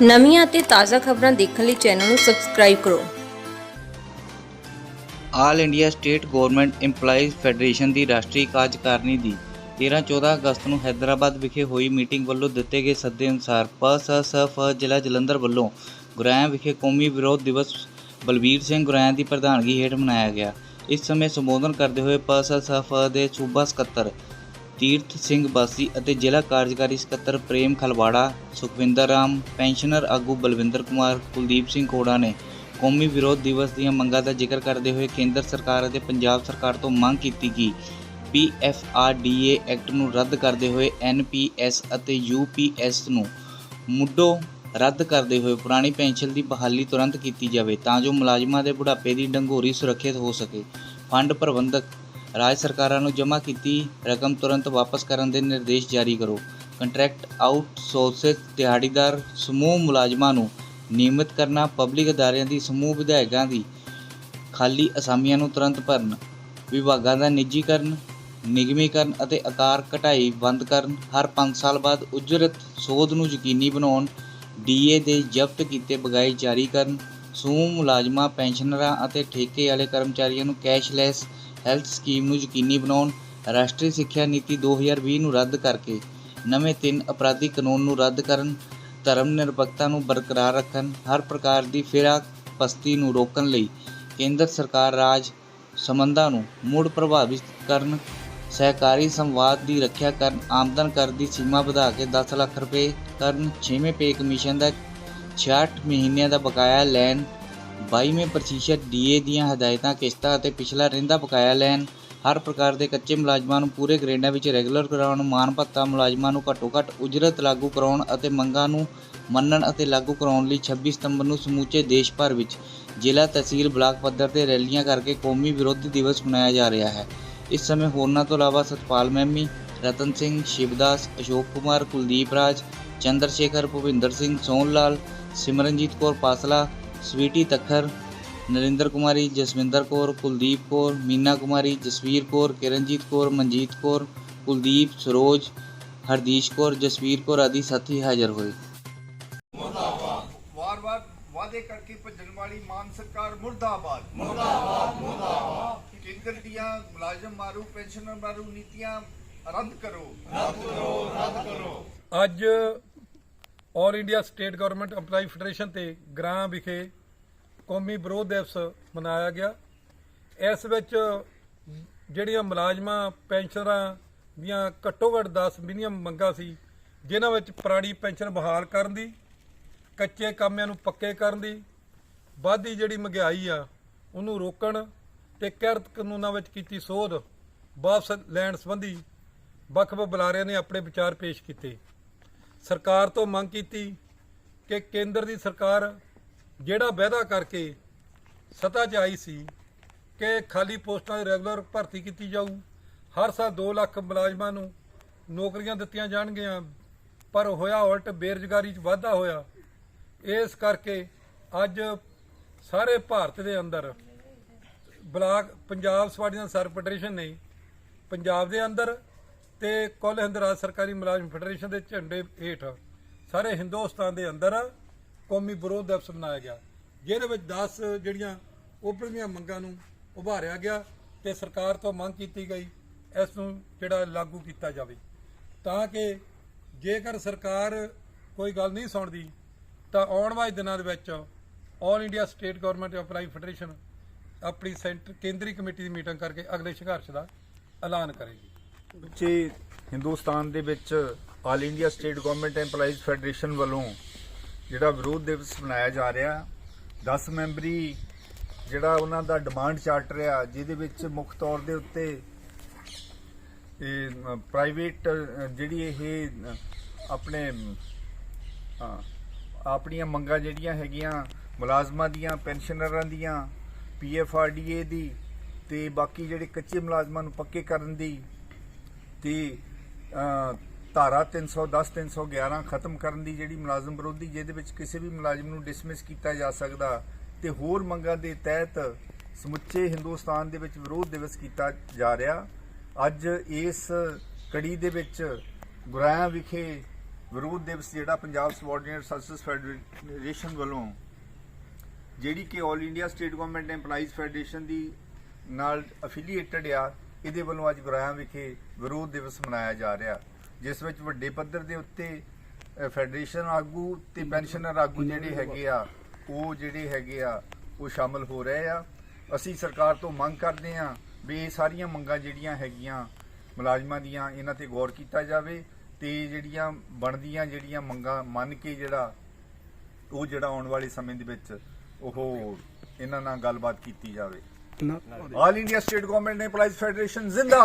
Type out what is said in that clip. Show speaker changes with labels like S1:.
S1: ਨਵੀਆਂ ਅਤੇ ਤਾਜ਼ਾ ਖਬਰਾਂ ਦੇਖਣ ਲਈ ਚੈਨਲ ਨੂੰ ਸਬਸਕ੍ਰਾਈਬ ਕਰੋ।
S2: All India state government EMPLOYEES federation ਦੀ ਰਾਸ਼ਟਰੀ ਕਾਰਜਕਾਰਨੀ ਦੀ 13-14 ਅਗਸਤ ਨੂੰ ਹੈਦਰਾਬਾਦ ਵਿਖੇ ਹੋਈ ਮੀਟਿੰਗ ਵੱਲੋਂ ਦਿੱਤੇ ਗਏ ਸੱਦੇ ਅਨੁਸਾਰ ਪਸਸਫ ਜ਼ਿਲ੍ਹਾ ਜਲੰਧਰ ਵੱਲੋਂ ਗੁਰਾਇਆ ਵਿਖੇ ਕੌਮੀ ਵਿਰੋਧ ਦਿਵਸ ਬਲਬੀਰ ਸਿੰਘ ਗੁਰਾਇਆ ਦੀ ਪ੍ਰਧਾਨਗੀ ਹੇਠ ਮਨਾਇਆ ਗਿਆ। ਇਸ ਸਮੇਂ ਸੰਬੋਧਨ ਕਰਦੇ ਹੋਏ ਪਸਸਫ ਦੇ ਸੂਬਾ ਸਕੱਤਰ ਤੀਰਥ ਸਿੰਘ ਬਾਸੀ ਅਤੇ ਜ਼ਿਲ੍ਹਾ ਕਾਰਜਕਾਰੀ ਸਕੱਤਰ ਪ੍ਰੇਮ ਖਲਵਾੜਾ ਸੁਖਵਿੰਦਰ ਰਾਮ ਪੈਨਸ਼ਨਰ ਆਗੂ ਬਲਵਿੰਦਰ ਕੁਮਾਰ ਕੁਲਦੀਪ ਸਿੰਘ ਕੋੜਾ ਨੇ ਕੌਮੀ ਵਿਰੋਧ ਦਿਵਸ ਦੀਆਂ ਮੰਗਾਂ ਦਾ ਜ਼ਿਕਰ ਕਰਦੇ ਹੋਏ ਕੇਂਦਰ ਸਰਕਾਰ ਅਤੇ ਪੰਜਾਬ ਸਰਕਾਰ ਤੋਂ ਮੰਗ ਕੀਤੀ ਕਿ ਪੀਐਫਆਰਡੀਏ ਐਕਟ ਨੂੰ ਰੱਦ ਕਰਦੇ ਹੋਏ ਐਨਪੀਐਸ ਅਤੇ ਯੂਪੀਐਸ ਨੂੰ ਮੁੱਢੋਂ ਰੱਦ ਕਰਦੇ ਹੋਏ ਪੁਰਾਣੀ ਪੈਨਸ਼ਨ ਦੀ ਬਹਾਲੀ ਤੁਰੰਤ ਕੀਤੀ ਜਾਵੇ ਤਾਂ ਜੋ ਮੁਲਾਜ਼ਮਾਂ ਦੇ ਬੁਢਾਪੇ ਦੀ ਡੰਗੋਰੀ ਸੁਰੱਖਿਅਤ ਹੋ ਸਕੇ ਫੰਡ ਪ੍ਰਬੰਧਕ ਰਾਜ ਸਰਕਾਰਾਂ ਨੂੰ ਜਮ੍ਹਾਂ ਕੀਤੀ ਰਕਮ ਤੁਰੰਤ ਵਾਪਸ ਕਰਨ ਦੇ ਨਿਰਦੇਸ਼ ਜਾਰੀ ਕਰੋ। ਕੰਟਰੈਕਟ ਆਊਟਸੋਰਸਿਸ ਦਿਹਾੜੀਦਾਰ ਸਮੂਹ ਮੁਲਾਜ਼ਮਾਂ ਨੂੰ ਨਿਯਮਿਤ ਕਰਨਾ, ਪਬਲਿਕ ਅਦਾਰਿਆਂ ਦੀ, ਸਮੂਹ ਵਿਧਾਇਕਾਂ ਦੀ ਖਾਲੀ ਅਸਾਮੀਆਂ ਨੂੰ ਤੁਰੰਤ ਭਰਨ, ਵਿਭਾਗਾਂ ਦਾ ਨਿੱਜੀਕਰਨ, ਨਿਗਮੀਕਰਨ ਅਤੇ ਆਕਾਰ ਘਟਾਈ ਬੰਦ ਕਰਨ, ਹਰ 5 ਸਾਲ ਬਾਅਦ ਉਜਰਤ ਸੋਧ ਨੂੰ ਯਕੀਨੀ ਬਣਾਉਣ ਡੀਏ ਦੇ ਜ਼ਬਤ ਕੀਤੇ ਬਗਾਏ ਜਾਰੀ ਕਰਨ, ਸਮੂਹ ਮੁਲਾਜ਼ਮਾਂ, ਪੈਨਸ਼ਨਰਾਂ ਅਤੇ ਠੇਕੇ ਵਾਲੇ ਕਰਮਚਾਰੀਆਂ ਨੂੰ ਕੈਸ਼ਲੈਸ ਹੈਲਥ ਸਕੀਮ ਨੂੰ ਯਕੀਨੀ ਬਣਾਉਣ, ਰਾਸ਼ਟਰੀ ਸਿੱਖਿਆ ਨੀਤੀ 2020 ਨੂੰ ਰੱਦ ਕਰਕੇ ਨਵੇਂ ਤਿੰਨ ਅਪਰਾਧੀ ਕਾਨੂੰਨ ਨੂੰ ਰੱਦ ਕਰਨ, ਧਰਮ ਨਿਰਪੱਖਤਾ ਨੂੰ ਬਰਕਰਾਰ ਰੱਖਣ, ਹਰ ਪ੍ਰਕਾਰ ਦੀ ਫਿਰਾਕ ਪਸਤੀ ਨੂੰ ਰੋਕਣ ਲਈ ਕੇਂਦਰ ਸਰਕਾਰ ਰਾਜ ਸੰਬੰਧਾਂ ਨੂੰ ਮੁੜ ਪ੍ਰਭਾਵਿਤ ਕਰਨ, ਸਹਿਕਾਰੀ ਸੰਵਾਦ ਦੀ ਰੱਖਿਆ ਕਰਨ, ਆਮਦਨ ਕਰ ਦੀ ਸੀਮਾ ਵਧਾ ਕੇ 10 ਲੱਖ ਰੁਪਏ ਕਰਨ, ਛੇਵੇਂ ਪੇ ਕਮਿਸ਼ਨ ਦਾ 66 ਮਹੀਨਿਆਂ ਦਾ ਬਕਾਇਆ ਲੈਣ 22ਵੇਂ ਪ੍ਰਤੀਸ਼ਤ ਡੀਏ ਦੀਆਂ ਹਦਾਇਤਾਂ ਕਿਸ਼ਤਾਂ ਅਤੇ ਪਿਛਲਾ ਰਹਿੰਦਾ ਬਕਾਇਆ ਲੈਣ। ਹਰ ਪ੍ਰਕਾਰ ਦੇ ਕੱਚੇ ਮੁਲਾਜ਼ਮਾਂ ਨੂੰ ਪੂਰੇ ਗ੍ਰੇਡਾਂ ਵਿੱਚ ਰੈਗੂਲਰ ਕਰਾਉਣ ਮਾਨ ਭੱਤਾ ਮੁਲਾਜ਼ਮਾਂ ਨੂੰ ਘੱਟੋ ਘੱਟ ਉਜਰਤ ਲਾਗੂ ਕਰਾਉਣ ਅਤੇ ਮੰਗਾਂ ਨੂੰ ਮੰਨਣ ਅਤੇ ਲਾਗੂ ਕਰਾਉਣ ਲਈ 26 ਸਤੰਬਰ ਨੂੰ ਸਮੂਚੇ ਦੇਸ਼ ਭਰ ਵਿੱਚ ਜ਼ਿਲ੍ਹਾ ਤਹਿਸੀਲ ਬਲਾਕ ਪੱਧਰ ਤੇ ਰੈਲੀਆਂ ਕਰਕੇ ਕੌਮੀ ਵਿਰੋਧੀ ਦਿਵਸ ਮਨਾਇਆ ਜਾ ਰਿਹਾ ਹੈ। ਇਸ ਸਮੇਂ ਹੋਰਨਾਂ ਤੋਂ ਇਲਾਵਾ ਸਤਪਾਲ ਮਹਿਮੀ, ਰਤਨ ਸਿੰਘ, ਸ਼ਿਵਦਾਸ, ਅਸ਼ੋਕ ਕੁਮਾਰ, ਕੁਲਦੀਪ ਰਾਜ, ਚੰਦਰ ਸ਼ੇਖਰ, ਭੁਪਿੰਦਰ ਸਿੰਘ, ਸੋਹਣ ਲਾਲ, ਸਿਮਰਨਜੀਤ ਕੌਰ ਪਾਸਲਾ ਸਵੀਟੀ ਤੱਖਰ ਨਰਿੰਦਰ ਕੁਮਾਰੀ ਜਸਵਿੰਦਰ ਕੌਰ ਕੁਲਦੀਪ ਕੌਰ ਮੀਨਾ ਕੁਮਾਰੀ ਜਸਵੀਰ ਕੌਰ ਕਿਰਨਜੀਤ ਕੌਰ ਮਨਜੀਤ ਕੌਰ ਕੁਲਦੀਪ ਸਰੋਜ ਹਰਦੀਸ਼ ਕੌਰ ਜਸਵੀਰ ਕੌਰ ਆਦਿ ਸਾਥੀ ਹਾਜ਼ਰ ਹੋਏ
S3: ਵਾਰ-ਵਾਰ ਵਾਅਦੇ ਕਰਕੇ ਭੱਜਣ ਵਾਲੀ ਮਾਨ ਸਰਕਾਰ ਮੁਰਦਾਬਾਦ ਮੁਰਦਾਬਾਦ ਮੁਰਦਾਬਾਦ ਕੇਂਦਰ ਦੀਆਂ ਮੁਲਾਜ਼ਮ ਮਾਰੂ ਪੈਨਸ਼ਨਰ ਮਾਰੂ ਨੀਤੀਆਂ ਰੱਦ ਕਰੋ
S4: ਅੱਜ all India state government EMPLOYEE federation ਤੇ ਗ੍ਰਾਂ ਵਿਖੇ ਕੌਮੀ ਵਿਰੋਧ ਦਿਵਸ ਮਨਾਇਆ ਗਿਆ। ਇਸ ਵਿੱਚ ਜਿਹੜੀਆਂ ਮੁਲਾਜ਼ਮਾਂ, ਪੈਨਸ਼ਨਰਾਂ ਦੀਆਂ ਘੱਟੋ ਘੱਟ 10 ਮਿਨੀਮਮ ਮੰਗਾਂ ਸੀ, ਜਿਨ੍ਹਾਂ ਵਿੱਚ ਪੁਰਾਣੀ ਪੈਨਸ਼ਨ ਬਹਾਲ ਕਰਨ ਦੀ, ਕੱਚੇ ਕਾਮਿਆਂ ਨੂੰ ਪੱਕੇ ਕਰਨ ਦੀ, ਵਾਧੀ ਜਿਹੜੀ ਮਹਿੰਗਾਈ ਆ, ਉਹਨੂੰ ਰੋਕਣ ਤੇ ਕਿਰਤ ਕਾਨੂੰਨਾਂ ਵਿੱਚ ਕੀਤੀ ਸੋਧ, ਵਾਪਸ ਲੈਣ ਸੰਬੰਧੀ ਵੱਖ-ਵੱਖ ਬੁਲਾਰਿਆਂ ਨੇ ਆਪਣੇ ਵਿਚਾਰ ਪੇਸ਼ ਕੀਤੇ। ਸਰਕਾਰ ਤੋਂ ਮੰਗ ਕੀਤੀ ਕਿ ਕੇਂਦਰ ਦੀ ਸਰਕਾਰ ਜਿਹੜਾ ਵਾਅਦਾ ਕਰਕੇ ਸੱਤਾ 'ਚ ਆਈ ਸੀ ਕਿ ਖਾਲੀ ਪੋਸਟਾਂ ਦੀ ਰੈਗੂਲਰ ਭਰਤੀ ਕੀਤੀ ਜਾਊ, ਹਰ ਸਾਲ 2 ਲੱਖ ਮੁਲਾਜ਼ਮਾਂ ਨੂੰ ਨੌਕਰੀਆਂ ਦਿੱਤੀਆਂ ਜਾਣਗੀਆਂ, ਪਰ ਹੋਇਆ ਉਲਟ ਬੇਰੁਜ਼ਗਾਰੀ 'ਚ ਵਾਧਾ ਹੋਇਆ। ਇਸ ਕਰਕੇ ਅੱਜ ਸਾਰੇ ਭਾਰਤ ਦੇ ਅੰਦਰ ਬਲਾਕ ਪੰਜਾਬ ਸਵਾਡੀਆਂ ਸਰ ਫੈਡਰੇਸ਼ਨ ਨੇ, ਪੰਜਾਬ ਦੇ ਅੰਦਰ ਤੇ ਕੁੱਲ ਹਿੰਦਰਾਜ ਸਰਕਾਰੀ ਮੁਲਾਜ਼ਮ ਫੈਡਰੇਸ਼ਨ ਦੇ ਝੰਡੇ ਹੇਠ ਸਾਰੇ ਹਿੰਦੁਸਤਾਨ ਦੇ ਅੰਦਰ ਕੌਮੀ ਵਿਰੋਧ ਦਿਵਸ ਮਨਾਇਆ ਗਿਆ। ਜਿਹਦੇ ਵਿੱਚ 10 ਜਿਹੜੀਆਂ ਉਭਰੀਆਂ ਮੰਗਾਂ ਨੂੰ ਉਭਾਰਿਆ ਗਿਆ ਤੇ ਸਰਕਾਰ ਤੋਂ ਮੰਗ ਕੀਤੀ ਗਈ ਇਸ ਨੂੰ ਜਿਹੜਾ ਲਾਗੂ ਕੀਤਾ ਜਾਵੇ। ਤਾਂ ਕਿ ਜੇਕਰ ਸਰਕਾਰ ਕੋਈ ਗੱਲ ਨਹੀਂ ਸੁਣਦੀ, ਤਾਂ ਆਉਣ ਵਾਲੇ ਦਿਨਾਂ ਦੇ ਵਿੱਚ all India state government EMPLOYEE federation ਆਪਣੀ ਸੈਂਟਰ ਕੇਂਦਰੀ ਕਮੇਟੀ ਦੀ ਮੀਟਿੰਗ ਕਰਕੇ ਅਗਲੇ ਸੰਘਰਸ਼ ਦਾ ਐਲਾਨ ਕਰੇਗੀ।
S5: ਬੱਚੇ ਹਿੰਦੁਸਤਾਨ ਦੇ ਵਿੱਚ all India state government EMPLOYEES federation ਵੱਲੋਂ ਜਿਹੜਾ ਵਿਰੋਧ ਦਿਵਸ ਮਨਾਇਆ ਜਾ ਰਿਹਾ 10 ਮੈਂਬਰੀ ਜਿਹੜਾ ਉਹਨਾਂ ਦਾ ਡਿਮਾਂਡ ਚਾਰਟਰ ਆ ਜਿਹਦੇ ਵਿੱਚ ਮੁੱਖ ਤੌਰ ਦੇ ਉੱਤੇ ਇਹ ਪ੍ਰਾਈਵੇਟ ਜਿਹੜੀ ਇਹ ਆਪਣੇ ਆਪਣੀਆਂ ਮੰਗਾਂ ਜਿਹੜੀਆਂ ਹੈਗੀਆਂ, ਮੁਲਾਜ਼ਮਾਂ ਦੀਆਂ ਪੈਨਸ਼ਨਰਾਂ ਦੀਆਂ ਪੀਐਫਆਰਡੀਏ ਦੀ ਤੇ ਬਾਕੀ ਜਿਹੜੇ ਕੱਚੇ ਮੁਲਾਜ਼ਮਾਂ ਨੂੰ ਪੱਕੇ ਕਰਨ ਦੀ ਤੇ ਅ, ਧਾਰਾ 310 311 ਖਤਮ ਕਰਨ ਦੀ ਜਿਹੜੀ ਮੁਲਾਜ਼ਮ ਵਿਰੋਧੀ ਜਿਹਦੇ ਵਿੱਚ ਕਿਸੇ ਵੀ ਮੁਲਾਜ਼ਮ ਨੂੰ ਡਿਸਮਿਸ ਕੀਤਾ ਜਾ ਸਕਦਾ ਤੇ ਹੋਰ ਮੰਗਾਂ ਦੇ ਤਹਿਤ ਸਮੁੱਚੇ ਹਿੰਦੁਸਤਾਨ ਦੇ ਵਿੱਚ ਵਿਰੋਧ ਦਿਵਸ ਕੀਤਾ ਜਾ ਰਿਹਾ। ਅੱਜ ਇਸ ਕੜੀ ਦੇ ਵਿੱਚ ਗੁਰਾਇਆ ਵਿਖੇ ਵਿਰੋਧ ਦਿਵਸ ਜਿਹੜਾ ਪੰਜਾਬ ਸਬਆਰਡੀਨੇਟ ਸਰਵਿਸ ਫੈਡਰੇਸ਼ਨ ਵੱਲੋਂ ਜਿਹੜੀ ਕਿ 올 India state government EMPLOYEES federation ਦੀ ਨਾਲ ਅਫੀਲੀਏਟਡ ਆ ਇਹਦੇ ਵੱਲੋਂ ਅੱਜ ਗੁਰਾਇਆਂ ਵਿਖੇ ਵਿਰੋਧ ਦਿਵਸ ਮਨਾਇਆ ਜਾ ਰਿਹਾ, ਜਿਸ ਵਿੱਚ ਵੱਡੇ ਪੱਧਰ ਦੇ ਉੱਤੇ ਫੈਡਰੇਸ਼ਨ ਆਗੂ ਤੇ ਪੈਨਸ਼ਨਰ ਆਗੂ ਜਿਹੜੇ ਹੈਗੇ ਆ, ਉਹ ਜਿਹੜੇ ਹੈਗੇ ਆ, ਉਹ ਸ਼ਾਮਲ ਹੋ ਰਹੇ ਆ। ਅਸੀਂ ਸਰਕਾਰ ਤੋਂ ਮੰਗ ਕਰਦੇ ਆ ਵੀ ਇਹ ਸਾਰੀਆਂ ਮੰਗਾਂ ਜਿਹੜੀਆਂ ਹੈਗੀਆਂ ਮੁਲਾਜ਼ਮਾਂ ਦੀਆਂ, ਇਹਨਾਂ ਤੇ ਗੌਰ ਕੀਤਾ ਜਾਵੇ ਤੇ ਜਿਹੜੀਆਂ ਬਣਦੀਆਂ ਜਿਹੜੀਆਂ ਮੰਗਾਂ ਮੰਨ ਕੇ ਜਿਹੜਾ ਉਹ ਜਿਹੜਾ ਆਉਣ ਵਾਲੇ ਸਮੇਂ ਦੇ ਵਿੱਚ ਉਹ ਇਹਨਾਂ ਨਾਲ ਗੱਲਬਾਤ ਕੀਤੀ ਜਾਵੇ। All India state government EMPLOYEES federation ਜ਼ਿੰਦਾਬਾਦ